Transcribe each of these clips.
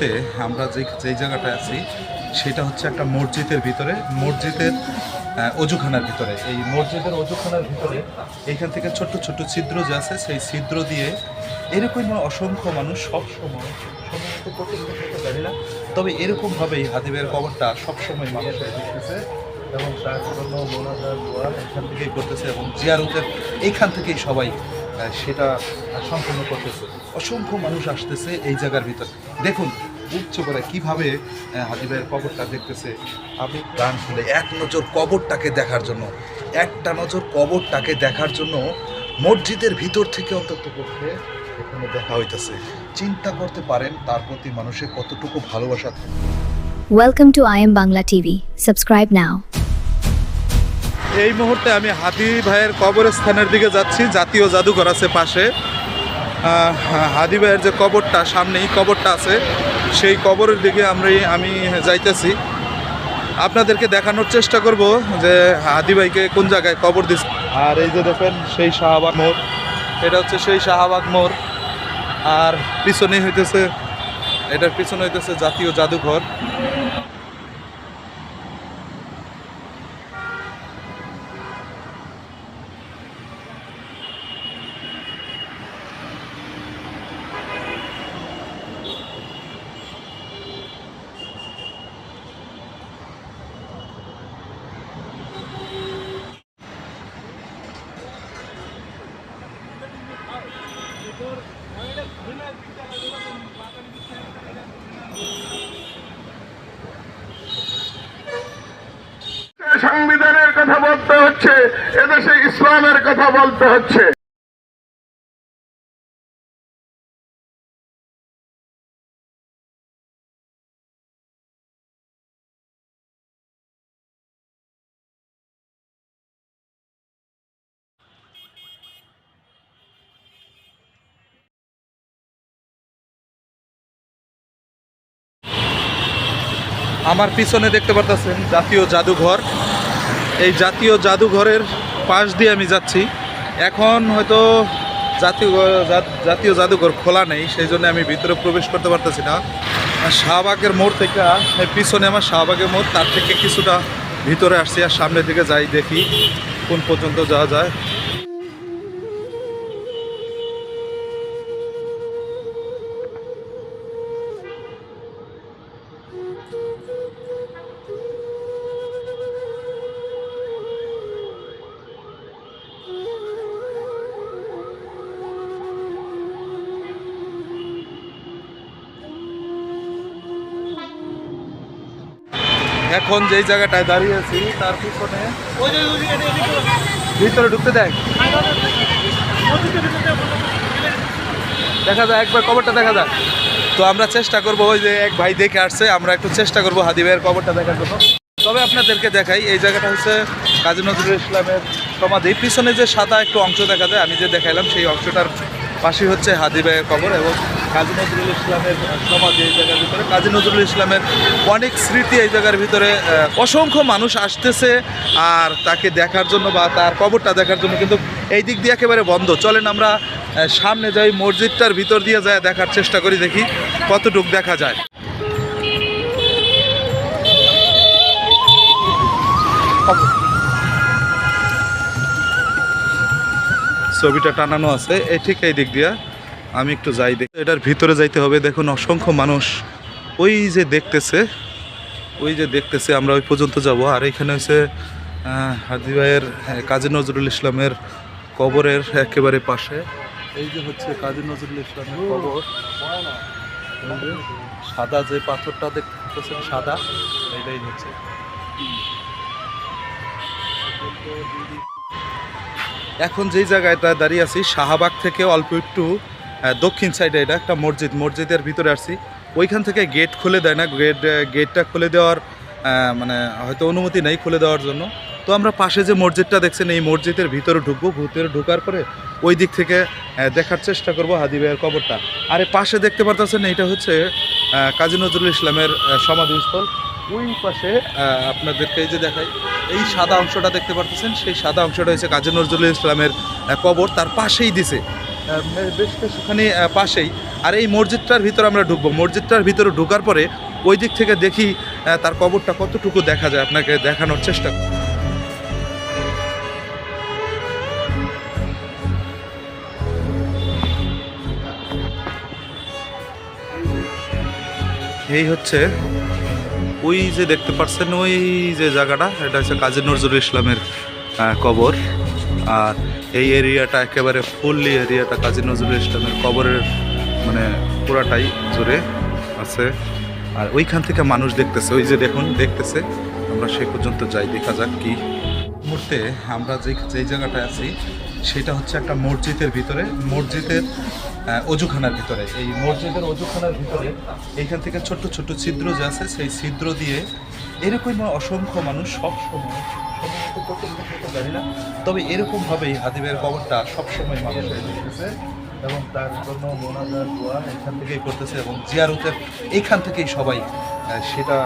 মুহূর্তে আমরা যে যেই জায়গাটায় আছি, সেটা হচ্ছে একটা মসজিদের ভিতরে, মসজিদের অজুখানার ভিতরে। এই মসজিদের অজুখানার ভিতরে এইখান থেকে ছোট্ট ছোট্ট ছিদ্র যে আছে, সেই ছিদ্র দিয়ে এরকম অসংখ্য মানুষ সব সময় সম্ভবত কতগুলো জানি না, তবে এরকমভাবেই হাদিবের কবরটা সবসময় মানুষের দেখতেছে এবং তার জন্য এখান থেকেই করতেছে এবং জিয়ারতের এইখান থেকেই সবাই সেটা সম্পূর্ণ করতেছে। অসংখ্য মানুষ আসতেছে এই জায়গার ভিতর। দেখুন উচ্চ করে কীভাবে আহ, হাদিবের কবরটা দেখতেছে? আপনি প্রাণ খুলে এক নজর কবরটাকে দেখার জন্য একটা নজর কবরটাকে দেখার জন্য মসজিদের ভিতর থেকে অন্তত পক্ষে এখানে দেখা হইতেছে। চিন্তা করতে পারেন তার প্রতি মানুষের কতটুকু ভালোবাসা থাকে। To I M Bangla TV subscribe নাও এই মুহূর্তে আমি হাদি ভাইয়ের কবরস্থানের দিকে যাচ্ছি জাতীয় জাদুঘর আছে পাশে। হাদি ভাইয়ের যে কবরটা সামনেই কবরটা আছে। সেই কবরের দিকে আমরা আমি যাইতেছি। আপনাদেরকে দেখানোর চেষ্টা করব যে হাদি ভাইকে কোন জায়গায় কবর দিচ্ছে আর এই যে দেখেন, সেই শাহবাগ মোড়। এটা হচ্ছে সেই শাহবাগ মোড়। আর পিছনে হইতেছে, এটার পিছনে হইতেছে জাতীয় জাদুঘর সংবিধানের কথা বলতে হচ্ছে এদেশে ইসলামের কথা বলতে হচ্ছে। আমার পিছনে দেখতে পারতেছেন জাতীয় জাদুঘর। এই জাতীয় জাদুঘরের পাশ দিয়ে আমি যাচ্ছি। এখন হয়তো জাতীয় জাতীয় জাদুঘর খোলা নেই, সেই জন্য আমি ভিতরে প্রবেশ করতে পারতেছি না। শাহবাগের মোড় থেকে পিছনে আমার শাহবাগের মোড়, তার থেকে কিছুটা ভিতরে আসছি আর সামনের দিকে যাই দেখি কোন পর্যন্ত যাওয়া যায়। এখন যেই জায়গাটায় দাঁড়িয়ে আছি, তার পিছনে ভিতরে ঢুকতে দেয় দেখা যায় একবার কবরটা দেখা যায় তো আমরা চেষ্টা করব, ওই যে এক ভাই দেখে আসছে, আমরা একটু চেষ্টা করব হাদি ভাইয়ের কবরটা দেখার জন্য। তবে আপনাদেরকে দেখাই, এই জায়গাটা হচ্ছে কাজী নজরুল ইসলামের সমাধি। পিছনে যে সাদা একটু অংশ দেখা যায়, আমি যে দেখাইলাম, সেই অংশটার পাশে হচ্ছে হাদি ভাইয়ের কবর এবং কাজী নজরুল ইসলামের সমাধি এই জায়গার ভিতরে। কাজী নজরুল ইসলামের অনেক স্মৃতি এই জায়গার ভিতরে অসংখ্য মানুষ আসতেছে আর তাকে দেখার জন্য বা তার কবরটা দেখার জন্য কিন্তু এই দিক দিয়ে একেবারে বন্ধ। চলেন আমরা সামনে যাই, মসজিদটার ভিতর দিয়ে যায়, দেখার চেষ্টা করি, দেখি কতটুক দেখা যায়। ছবিটা টানানো আছে। এই ঠিক এই দিক দিয়া আমি একটু যাই দেখ। এটার ভিতরে যাইতে হবে। দেখুন অসংখ্য মানুষ ওই যে দেখতেছে ওই যে দেখতেছে আমরা ওই পর্যন্ত যাব। আর এখানে হচ্ছে হাদি ভাইয়ের হ্যাঁ, কাজী নজরুল ইসলামের কবরের একেবারে পাশে। এই যে হচ্ছে কাজী নজরুল ইসলামের কবর। সাদা যে পাথরটা দেখতেছেন সাদা এটাই হচ্ছে। এখন যেই জায়গাটা দাঁড়িয়ে আছি, শাহবাগ থেকে অল্প একটু দক্ষিণ সাইডে এটা একটা মসজিদ, মসজিদের ভিতরে আসছি। ওইখান থেকে গেট খুলে দেয় না গেট গেটটা খুলে দেওয়ার মানে হয়তো অনুমতি নেই খুলে দেওয়ার জন্য। তো আমরা পাশে যে মসজিদটা দেখছেন, এই মসজিদের ভিতরে ঢুকবো। ভিতরে ঢোকার পরে ওই দিক থেকে দেখার চেষ্টা করব হাদি ভাইয়ের কবরটা। আর পাশে দেখতে পারতেছেন, এইটা হচ্ছে কাজী নজরুল ইসলামের সমাধিস্থল। ওই পাশে আপনাদেরকে যে দেখাই, এই সাদা অংশটা দেখতে পারতেছেন, সেই সাদা অংশটা হচ্ছে কাজী নজরুল ইসলামের কবর, তার পাশেই দিছে। বেশ কিছুখানি পাশেই। আর এই মসজিদটার ভিতরে আমরা ঢুকবো। মসজিদটার ভিতরে ঢোকার পরে ওই দিক থেকে দেখি তার কবরটা কতটুকু দেখা যায়, আপনাকে দেখানোর চেষ্টা। এই হচ্ছে ওই যে দেখতে পাচ্ছেন ওই যে জায়গাটা, এটা হচ্ছে কাজী নজরুল ইসলামের কবর। আর এই এরিয়াটা একেবারে ফুললি এরিয়াটা কাজী নজরুল ইসলামের কবরের মানে পুরাটাই জুড়ে আছে। আর ওইখান থেকে মানুষ দেখতেছে, ওই যে দেখুন, দেখতেছে। আমরা সেই পর্যন্ত যাই, দেখা যাক কি মুহূর্তে আমরা যে যেই জায়গাটায় আছি, সেটা হচ্ছে একটা মসজিদের ভিতরে। মসজিদের অজুখানার ভিতরে, এই মসজিদের অজুখানার ভিতরে এইখান থেকে ছোট্ট ছোট্ট ছিদ্র যে আছে, সেই ছিদ্র দিয়ে এরকম অসংখ্য মানুষ সব সময় জানি না, তবে এরকমভাবেই হাদিবের কবরটা সবসময় মানুষ দেখতেছে এবং তার জন্য মোনাজার দোয়া এখান থেকেই করতেছে এবং জিয়ারতের এইখান থেকেই সবাই সেটা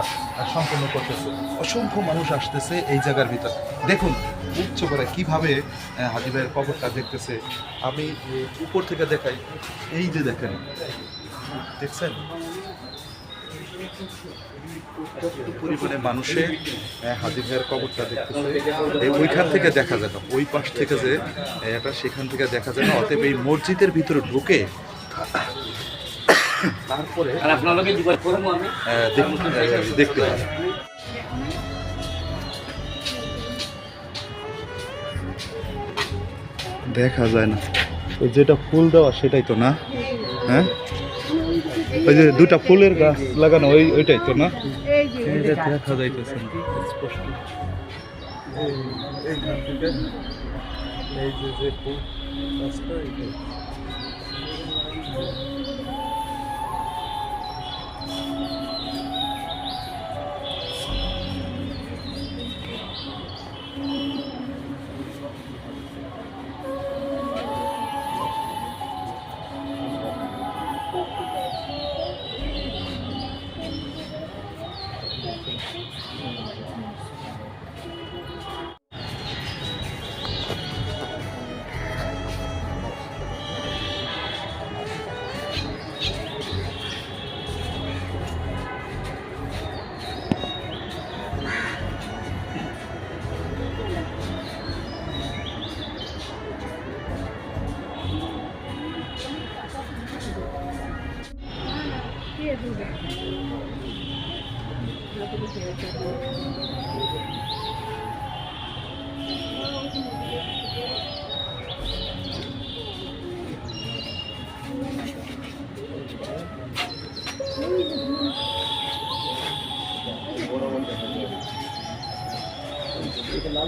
সম্পন্ন করতেছে। অসংখ্য মানুষ আসতেছে এই জায়গার ভিতর। দেখুন উচ্চ করে কীভাবে হাজিবের কবরটা দেখতেছে। আমি উপর থেকে দেখাই। এই যে দেখেন, দেখছেন? পরিমাণে মানুষে হাজির ভাইয়ের কবরটা দেখতেছে। এই ওইখান থেকে দেখা যায় না। ওই পাশ থেকে যে এটা সেখান থেকে দেখা যায় না। অতএব এই মসজিদের ভিতরে ঢুকে তারপরে দেখতে হয় দেখা যায় না। ওই যেটা ফুল দেওয়া সেটাই তো না? হ্যাঁ? ওই যে দুটা ফুলের গাছ লাগানো ওই ওইটাই তো না? দেখা যাইতেছে স্পষ্ট। এই- এই যে যে ফুল গাছটা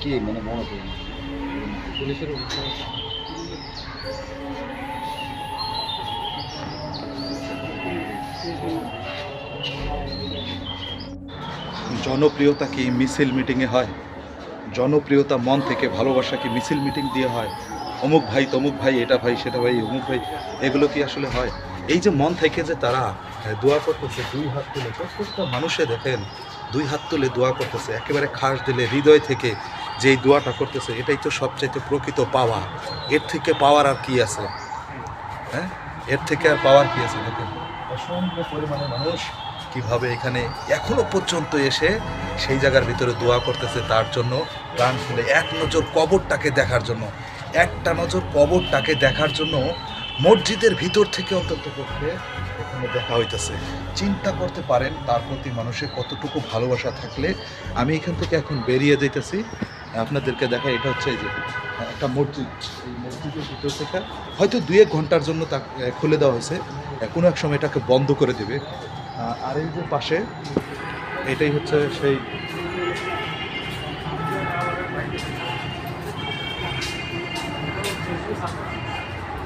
কে মানে বড় পুলিশের জনপ্রিয়তা কি মিছিল মিটিংয়ে হয়? জনপ্রিয়তা মন থেকে ভালোবাসা কি মিছিল মিটিং দিয়ে হয়? অমুক ভাই, তমুক ভাই, এটা ভাই, সেটা ভাই, অমুক ভাই, এগুলো কি আসলে হয়? এই যে মন থেকে যে তারা দোয়া করতেছে, দুই হাত তুলে, প্রত্যেকটা মানুষে দেখেন, দুই হাত তুলে দোয়া করতেছে, একেবারে খাস দিলে হৃদয় থেকে যেই দোয়াটা করতেছে, এটাই তো সবচাইতে প্রকৃত পাওয়া। এর থেকে পাওয়ার আর কি আছে? হ্যাঁ? এর থেকে আর পাওয়ার কি আছে দেখেন? অসংখ্য পরিমাণে মানুষ কীভাবে এখানে এখনও পর্যন্ত এসে সেই জায়গার ভিতরে দোয়া করতেছে তার জন্য প্রাণ খুলে। এক নজর কবরটাকে দেখার জন্য, একটা নজর কবরটাকে দেখার জন্য মসজিদের ভিতর থেকে অন্তত পক্ষে এখানে দেখা হইতেছে। চিন্তা করতে পারেন তার প্রতি মানুষের কতটুকু ভালোবাসা থাকলে আমি এখান থেকে এখন বেরিয়ে যাইতেছি। আপনাদেরকে দেখা এটা হচ্ছে যে, একটা মসজিদ। এই মসজিদের ভিতর থেকে হয়তো দুই এক ঘণ্টার জন্য তা খুলে দেওয়া হয়েছে। কোনো এক সময় এটাকে বন্ধ করে দেবে। আর এই যে পাশে, এটাই হচ্ছে সেই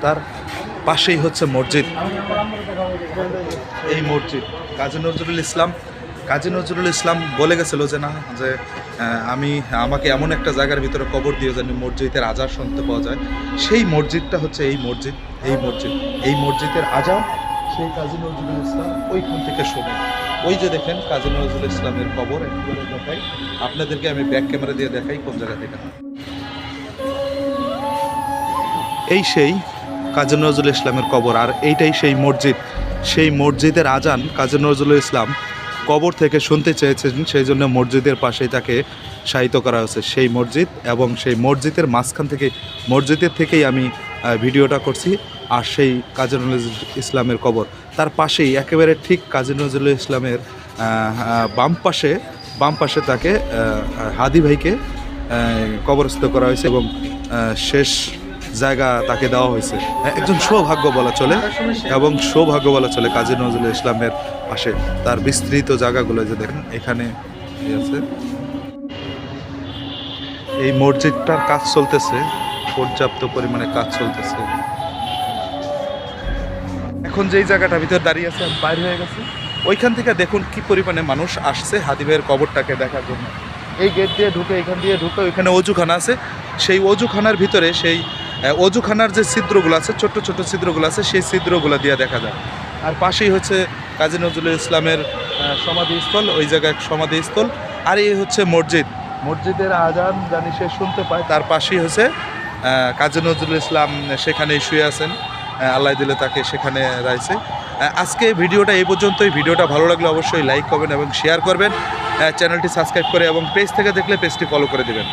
তার পাশেই হচ্ছে মসজিদ। এই মসজিদ, কাজী নজরুল ইসলাম। কাজী নজরুল ইসলাম বলে গেছিল যে না, যে আমি, আমাকে এমন একটা জায়গার ভিতরে কবর দিয়ে জানি মসজিদের আজার শুনতে পাওয়া যায়। সেই মসজিদটা হচ্ছে এই মসজিদ এই মসজিদ, এই মসজিদের আজান সেই কাজী নজরুল ইসলাম ওইখান থেকে শোনে ওই যে দেখেন কাজী নজরুল ইসলামের কবর একবারে দেখাই। আপনাদেরকে আমি ব্যাক ক্যামেরা দিয়ে দেখাই কোন জায়গা থেকে। এই সেই কাজী নজরুল ইসলামের কবর, আর এইটাই সেই মসজিদ। সেই মসজিদের আজান কাজী নজরুল ইসলাম কবর থেকে শুনতে চেয়েছেন, সেই জন্য মসজিদের পাশেই তাকে শায়িত করা হয়েছে। সেই মসজিদ এবং সেই মসজিদের মাঝখান থেকে, মসজিদের থেকেই আমি ভিডিওটা করছি। আর সেই কাজী নজরুল ইসলামের কবর। তার পাশেই, একেবারে ঠিক কাজী নজরুল ইসলামের বাম পাশে বাম পাশে তাকে হাদি ভাইকে কবরস্থ করা হয়েছে এবং শেষ জায়গা তাকে দেওয়া হয়েছে। একজন সৌভাগ্য বলা চলে এবং সৌভাগ্য বলা চলে কাজী নজরুল ইসলামের পাশে। তার বিস্তৃত জায়গাগুলো যে দেখেন, এখানে আছে। এই মসজিদটার কাজ চলতেছে, পর্যাপ্ত পরিমাণে কাজ চলতেছে। এখন যেই জায়গাটা ভিতর দাঁড়িয়ে আছে, আমি বাইরে হয়ে গেছি। ওইখান থেকে দেখুন কি পরিমাণে মানুষ আসছে হাদি ভাইয়ের কবরটাকে দেখার জন্য। এই গেট দিয়ে ঢুকে, এখান দিয়ে ঢুকে, ওইখানে অজুখানা আছে। সেই অজুখানার ভিতরে সেই অজুখানার যে ছিদ্রগুলো আছে, ছোট্ট ছোট্ট ছিদ্রগুলো আছে, সেই ছিদ্রগুলো দিয়ে দেখা যায়। আর পাশেই হচ্ছে কাজী নজরুল ইসলামের সমাধিস্থল, ওই জায়গায় সমাধিস্থল। আর এই হচ্ছে মসজিদ। মসজিদের আজান জানি সে শুনতে পায়। তার পাশেই হচ্ছে কাজী নজরুল ইসলাম সেখানেই শুয়ে আছেন। আল্লাহ দিলে তাকে সেখানে রয়েছে আজকে ভিডিওটা এই পর্যন্তই। ভিডিওটা ভালো লাগলে অবশ্যই লাইক করবেন এবং শেয়ার করবেন। চ্যানেলটি সাবস্ক্রাইব করে এবং পেজ থেকে দেখলে পেজটি ফলো করে দেবেন।